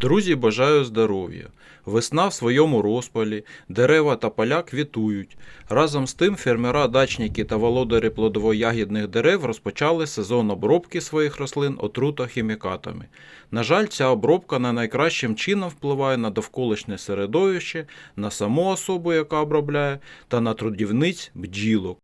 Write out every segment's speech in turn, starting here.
Друзі, бажаю здоров'я. Весна в своєму розпалі, дерева та поля квітують. Разом з тим фермера, дачники та володарі плодово-ягідних дерев розпочали сезон обробки своїх рослин отрутохімікатами. На жаль, ця обробка не найкращим чином впливає на довколишнє середовище, на саму особу, яка обробляє, та на трудівниць бджілок.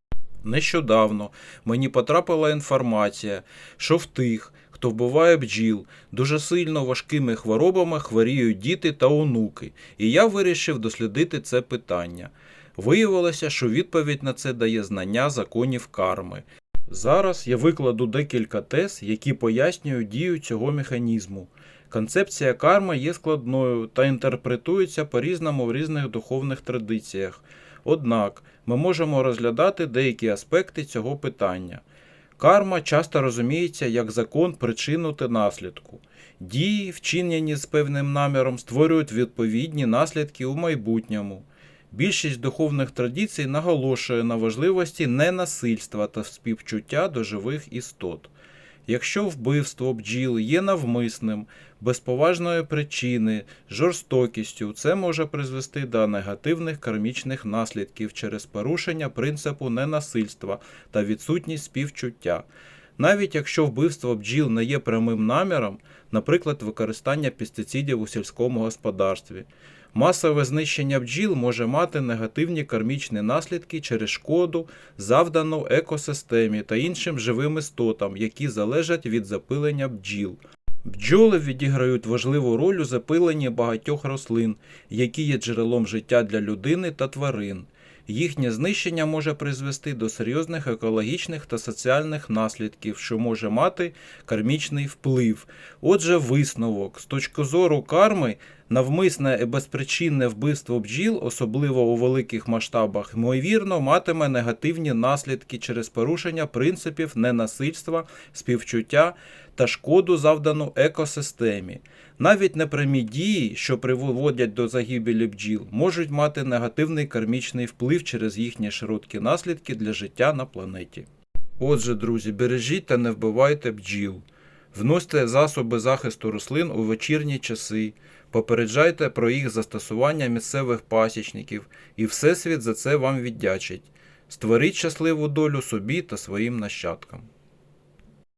Нещодавно мені потрапила інформація, що в тих, хто вбиває бджіл, дуже сильно важкими хворобами хворіють діти та онуки, і я вирішив дослідити це питання. Виявилося, що відповідь на це дає знання законів карми. Зараз я викладу декілька тез, які пояснюють дію цього механізму. Концепція карми є складною та інтерпретується по-різному в різних духовних традиціях. Однак ми можемо розглядати деякі аспекти цього питання. Карма часто розуміється як закон причину та наслідку. Дії, вчинені з певним наміром, створюють відповідні наслідки у майбутньому. Більшість духовних традицій наголошує на важливості ненасильства та співчуття до живих істот. Якщо вбивство бджіл є навмисним, без поважної причини, жорстокістю, це може призвести до негативних кармічних наслідків через порушення принципу ненасильства та відсутність співчуття. Навіть якщо вбивство бджіл не є прямим наміром, наприклад, використання пестицидів у сільському господарстві. Масове знищення бджіл може мати негативні кармічні наслідки через шкоду, завдану екосистемі та іншим живим істотам, які залежать від запилення бджіл. Бджоли відіграють важливу роль у запиленні багатьох рослин, які є джерелом життя для людини та тварин. Їхнє знищення може призвести до серйозних екологічних та соціальних наслідків, що може мати кармічний вплив. Отже, висновок з точки зору карми, навмисне і безпричинне вбивство бджіл, особливо у великих масштабах, ймовірно, матиме негативні наслідки через порушення принципів ненасильства, співчуття та шкоду завдану екосистемі. Навіть непрямі дії, що приводять до загибелі бджіл, можуть мати негативний кармічний вплив через їхні широткі наслідки для життя на планеті. Отже, друзі, бережіть та не вбивайте бджіл. Вносьте засоби захисту рослин у вечірні часи, попереджайте про їх застосування місцевих пасічників, і Всесвіт за це вам віддячить. Створіть щасливу долю собі та своїм нащадкам.